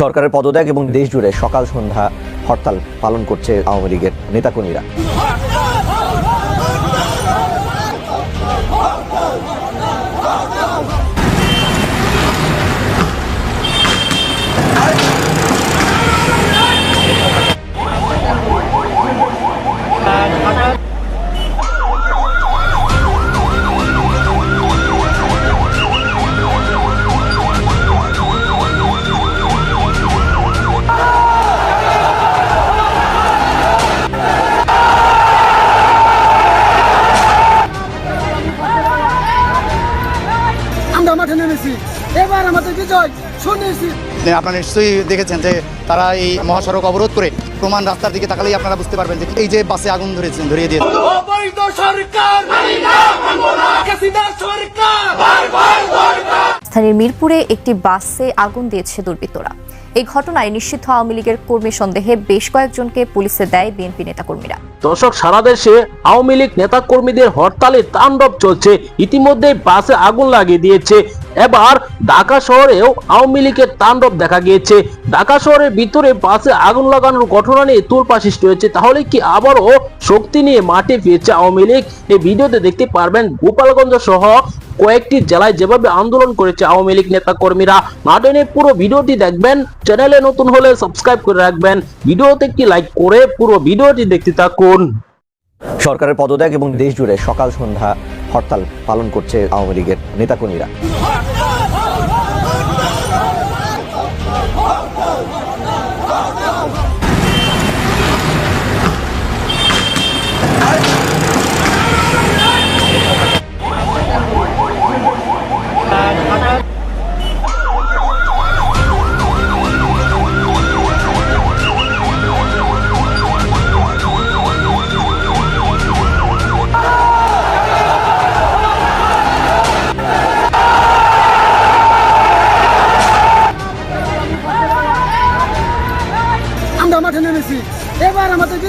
সরকারের পদত্যাগ এবং দেশ জুড়ে সকাল সন্ধ্যা হরতাল পালন করছে আওয়ামী লীগের নেতাকর্মীরা। আপনারা নিশ্চয়ই দেখেছেন যে তারা এই মহাসড়ক অবরোধ করে প্রমাণ রাস্তার দিকে তাকালেই আপনারা বুঝতে পারবেন যে এই যে বাসে আগুন ধরেছেন ধরিয়ে দিয়েছে। অবৈধ সরকার! হাসিনা সরকার! স্থানীয় মিরপুরে একটি বাসে আগুন দিয়েছে দুর্বৃত্তরা। এই ঘটনায় নিষিদ্ধ আওয়ামী লীগের কর্মী সন্দেহে বেশ কয়েকজনকে পুলিশে দেয় বিএনপি নেতাকর্মীরা। দর্শক, সারা দেশে আওয়ামী লীগ নেতা কর্মীদের হরতালে তাণ্ডব চলছে। ইতিমধ্যে বাসে আগুন লাগিয়ে দিয়েছে। এবার ঢাকা শহরেও আওয়ামী লীগের তাণ্ডব দেখা গিয়েছে। ঢাকা শহরের ভিতরে বাসে আগুন লাগানোর ঘটনা নিয়ে তোলপা সৃষ্টি হয়েছে। তাহলে কি আবারও শক্তি নিয়ে মাঠে ফিরেছে আওয়ামী লীগ? এই ভিডিওতে দেখতে পারবেন গোপালগঞ্জ সহ কয়েকটি জেলায় যেভাবে আন্দোলন করেছে আওয়ামী লীগ নেতা কর্মীরা নাটনে পুরো ভিডিওটি দেখবেন, চ্যানেলে নতুন হলে সাবস্ক্রাইব করে রাখবেন। ভিডিওতে একটি লাইক করে পুরো ভিডিওটি দেখতে থাকুন। সরকারের পদত্যাগ এবং দেশ জুড়ে সকাল সন্ধ্যা হরতাল পালন করছে আওয়ামী লীগের নেতাকর্মীরা।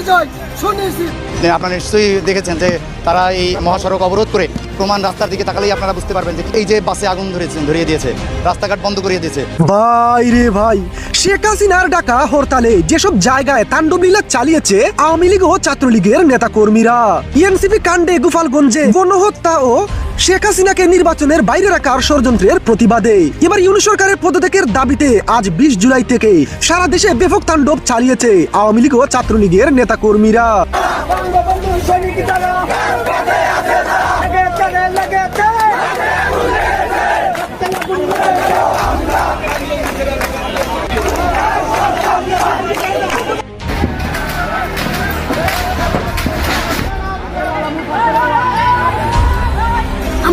বিজয় শুনেছি আপনারা নিশ্চয়ই দেখেছেন যে তারা এই মহাসড়ক অবরোধ করে প্রমাণ রাস্তার দিকে তাকালেই আপনারা বুঝতে পারবেন যে এই যে বাসে আগুন ধরেছেন ধরিয়ে দিয়েছে রাস্তাঘাট বন্ধ করিয়ে দিয়েছে। ভাই রে ভাই শেখ হাসিনার ডাকা হরতালে যেসব জায়গায় তাণ্ডব লীলা চালিয়েছে আওয়ামী লীগ ও ছাত্রলীগের নেতা কর্মীরা এনসিপি কাণ্ডে গোপালগঞ্জে গণহত্যা ও শেখ হাসিনাকে নির্বাচনের বাইরে রাখার ষড়যন্ত্রের প্রতিবাদে। এবার ইউনি সরকারের পদত্যাগের দাবিতে আজ বিশ জুলাই থেকে সারা দেশে ব্যাপক তাণ্ডব চালিয়েছে আওয়ামী লীগ ও ছাত্রলীগের নেতা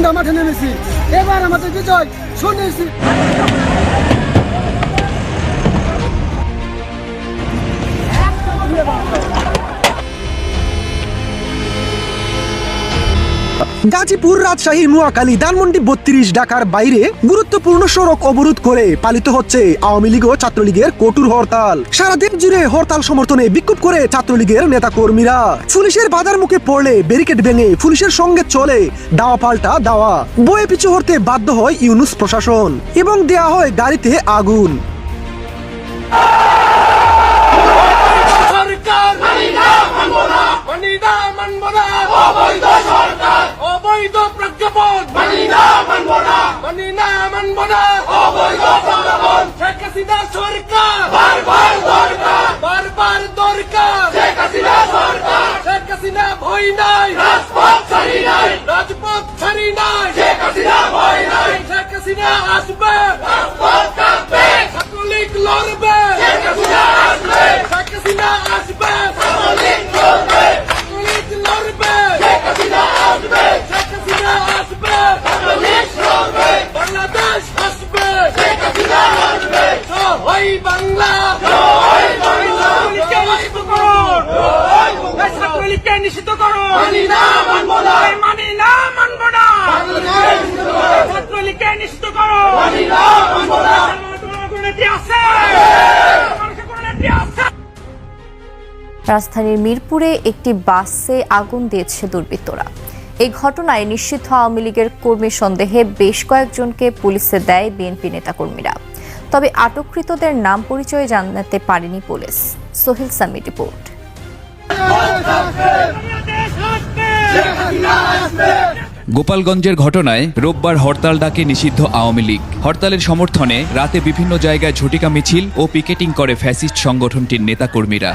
আমরা মাঠে নেমেছি। এবার আমাদের বিজয় শুনেছি। গাজীপুর রাজশাহী নোয়াখালী ধানমন্ডি বত্রিশ ঢাকার বাইরে গুরুত্বপূর্ণ সড়ক অবরোধ করে পালিত হচ্ছে আওয়ামী লীগ ও ছাত্রলীগের কঠোর হরতাল। সারা দেশ জুড়ে হরতাল সমর্থনে বিক্ষোভ করে ছাত্রলীগের নেতা কর্মীরা পুলিশের বাধার মুখে পড়লে ব্যারিকেড ভেঙে পুলিশের সঙ্গে চলে দাওয়া পাল্টা দাওয়া। বয়ে পিছু হতে বাধ্য হয় ইউনুস প্রশাসন এবং দেয়া হয় গাড়িতে আগুন। সরকার মানি না মানবো না মানি না মানবো না অবৈধ সরকার অবৈধ প্রজ্ঞাপন মানি না মানবো না মানি না মানবো না অবৈধ প্রজ্ঞাপন শেখ হাসিনা সরকার বারবার দরকার বারবার দরকার শেখ হাসিনা সরকার শেখ হাসিনা ভয় নাই রাজপথ ছাড়ি নাই রাজপথ ছাড়ি নাই শেখ হাসিনা ভয় নাই শেখ হাসিনা আসবে রাজপথ কাঁপবে ছাত্রলীগ লড়বে শেখ হাসিনা আসবে শেখ হাসিনা আসবে ছাত্রলীগ লড়বে ছাত্রলীগ লড়বে শেখ হাসিনা আসবে শেখ হাসিনা আসবে ছাত্রলীগ লড়বে বাংলাদেশ আসবে শেখ হাসিনা আসবে জয় বাংলা জয় বাংলা নিষিদ্ধ করুন ছাত্রলীগকে নিষিদ্ধ করুন মানি না মানবো না মানি না মানবো না ছাত্রলীগকে নিষিদ্ধ করুন মানি না মানবো না কোনো নেত্রী আছে মানুষের কোনো নেত্রী আছে রাজধানীর মিরপুরে একটি বাসে আগুন দিয়েছে দুর্বৃত্তরা। এই ঘটনায় নিষিদ্ধ আওয়ামী লীগের কর্মী সন্দেহে বেশ কয়েকজনকে পুলিশে দেয় বিএনপি নেতাকর্মীরা। তবে আটককৃতদের নাম পরিচয় জানাতে পারেনি পুলিশ। সোহেল সামি রিপোর্ট। গোপালগঞ্জের ঘটনায় রোববার হরতাল ডাকে নিষিদ্ধ আওয়ামী লীগ। হরতালের সমর্থনে রাতে বিভিন্ন জায়গায় ঝটিকা মিছিল ও পিকেটিং করে ফ্যাসিস্ট সংগঠনটির নেতাকর্মীরা।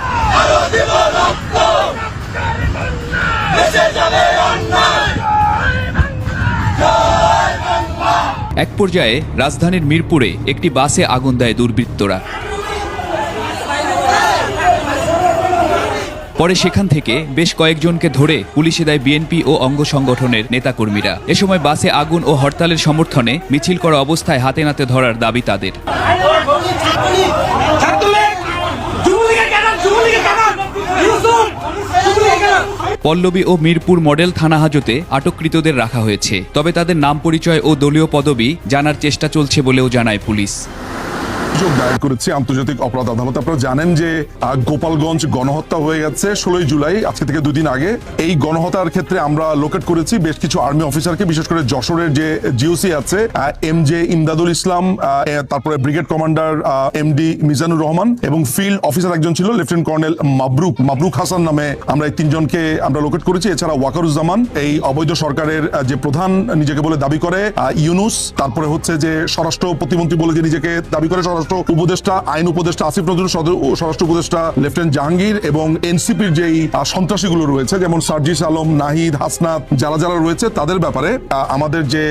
এক পর্যায়ে রাজধানীর মিরপুরে একটি বাসে আগুন দেয় দুর্বৃত্তরা। পরে সেখান থেকে বেশ কয়েকজনকে ধরে পুলিশে দেয় বিএনপি ও অঙ্গ সংগঠনের নেতাকর্মীরা। এ সময় বাসে আগুন ও হরতালের সমর্থনে মিছিল করা অবস্থায় হাতে নাতে ধরার দাবি তাদের। পল্লবী ও মিরপুর মডেল থানা হাজতে আটককৃতদের রাখা হয়েছে। তবে তাদের নাম পরিচয় ও দলীয় পদবি জানার চেষ্টা চলছে বলেও জানায় পুলিশ। অভিযোগ দায়ের করেছে আন্তর্জাতিক অপরাধ আদালত। আপনারা জানেন যে গোপালগঞ্জ গণহত্যা হয়ে গেছে ষোলোই জুলাই, আজকে থেকে দুদিন আগে। এই গণহত্যার ক্ষেত্রে আমরা লোকেট করেছি বেশ কিছু আর্মি অফিসারকে বিশেষ করে যশোরের যে জিওসি আছে এম জে ইমদাদুল ইসলাম তারপরে brigade commander M D Mizanur Rahman এবং ফিল্ড অফিসার একজন ছিল লেফটেন্যান্ট কর্নেল মাবরুক মাবরুক হাসান নামে আমরা এই তিনজনকে আমরা লোকেট করেছি। এছাড়া ওয়াকারুজ্জামান, এই অবৈধ সরকারের যে প্রধান, নিজেকে বলে দাবি করে ইউনুস, তারপরে হচ্ছে যে স্বরাষ্ট্র প্রতিমন্ত্রী বলে যে নিজেকে দাবি করে, স্বরাষ্ট্র উপদেষ্টা, আইন উপদেষ্টা আসিফ নজরুল স্বরাষ্ট্র উপদেষ্টা লেফটেন্যান্ট জাহাঙ্গীর এবং এনসিপির যেই সন্ত্রাসীগুলো রয়েছে, যেমন সার্জিস আলম, নাহিদ, হাসনাত, যারা যারা রয়েছে, তাদের ব্যাপারে আমাদের যে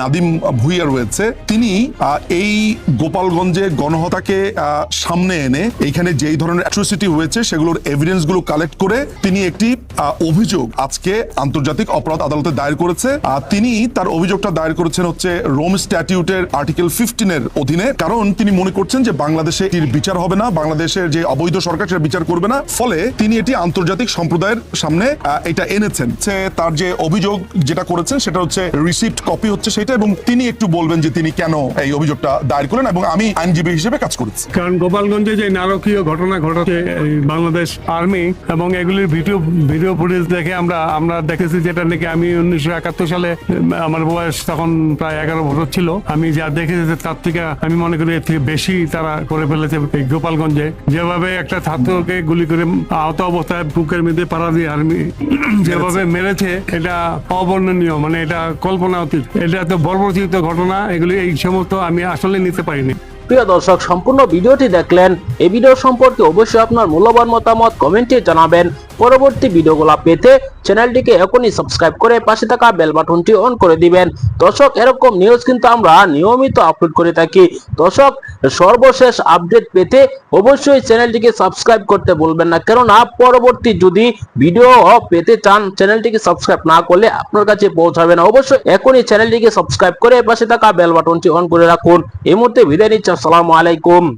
নাদিম ভুইয়া রয়েছে, তিনি এই গোপালগঞ্জে গণহত্যাকে সামনে এনে এইখানে যেই ধরনের অ্যাট্রোসিটি হয়েছে, সেগুলোর এভিডেন্সগুলো কালেক্ট করে তিনি একটি অভিযোগ আজকে আন্তর্জাতিক অপরাধ আদালতে দায়ের করেছে। আর তিনি তার অভিযোগটা দায়ের করেছেন হচ্ছে রোম স্ট্যাটিউটের আর্টিকেল ফিফটিনের অধীনে, কারণ তিনি মনে করছেন যে বাংলাদেশে এটির বিচার হবে না, বাংলাদেশের যে অবৈধ সরকার সেটা বিচার করবে না। ফলে তিনি এটি আন্তর্জাতিক সম্প্রদায়ের সামনে এটা এনেছেন। সে তার যে অভিযোগ যেটা করেছেন, সেটা হচ্ছে রিসিপ্ট কপি হচ্ছে সেটা এবং তিনি একটু বলবেন যে তিনি কেন এই অভিযোগটা দায়ের করলেন এবং আমি আইনজীবী হিসেবে কাজ করেছি। কারণ গোপালগঞ্জে যে নারকীয় ঘটনা এই বাংলাদেশ আর্মি এবং এগুলির ভিডিও ভিডিও ফুটেজ দেখে আমরা আমরা দেখেছি যেটা নাকি আমি উনিশশো একাত্তর সালে আমার বয়স তখন প্রায় এগারো বছর ছিল। আমি যা দেখেছি তার থেকে আমি মনে করি এর বেশি তারা করে ফেলেছে এই গোপালগঞ্জে। যেভাবে একটা ছাত্রকে গুলি করে আহত অবস্থায় বুকের মধ্যে পাড়া দিয়ে আর্মি যেভাবে মেরেছে এটা অবর্ণনীয় মানে এটা কল্পনা অতীত। এটা তো বর্বরচিত ঘটনা এগুলি এই সমস্ত আমি আসলে নিতে পারিনি। প্রিয় দর্শক সম্পূর্ণ ভিডিওটি দেখলেন। এই ভিডিও সম্পর্কে অবশ্যই আপনার মূল্যবান মতামত কমেন্টে জানাবেন। পরবর্তী ভিডিওগুলো পেতে চ্যানেলটিকে এখনই সাবস্ক্রাইব করে পাশে থাকা বেল বাটনটি অন করে দিবেন। দর্শক, এরকম নিউজ কিন্তু আমরা নিয়মিত আপলোড করে থাকি। দর্শক, সর্বশেষ আপডেট পেতে অবশ্যই চ্যানেলটিকে সাবস্ক্রাইব করতে বলবেন না। কেননা, পরবর্তী যদি ভিডিও পেতে চান, চ্যানেলটিকে সাবস্ক্রাইব না করলে আপনার কাছে পৌঁছাবে না। অবশ্যই এখনই চ্যানেলটিকে সাবস্ক্রাইব করে পাশে থাকা বেল বাটনটি অন করে রাখুন। এই মুহূর্তে বিদায় নিচ্ছি। আসসালামু আলাইকুম।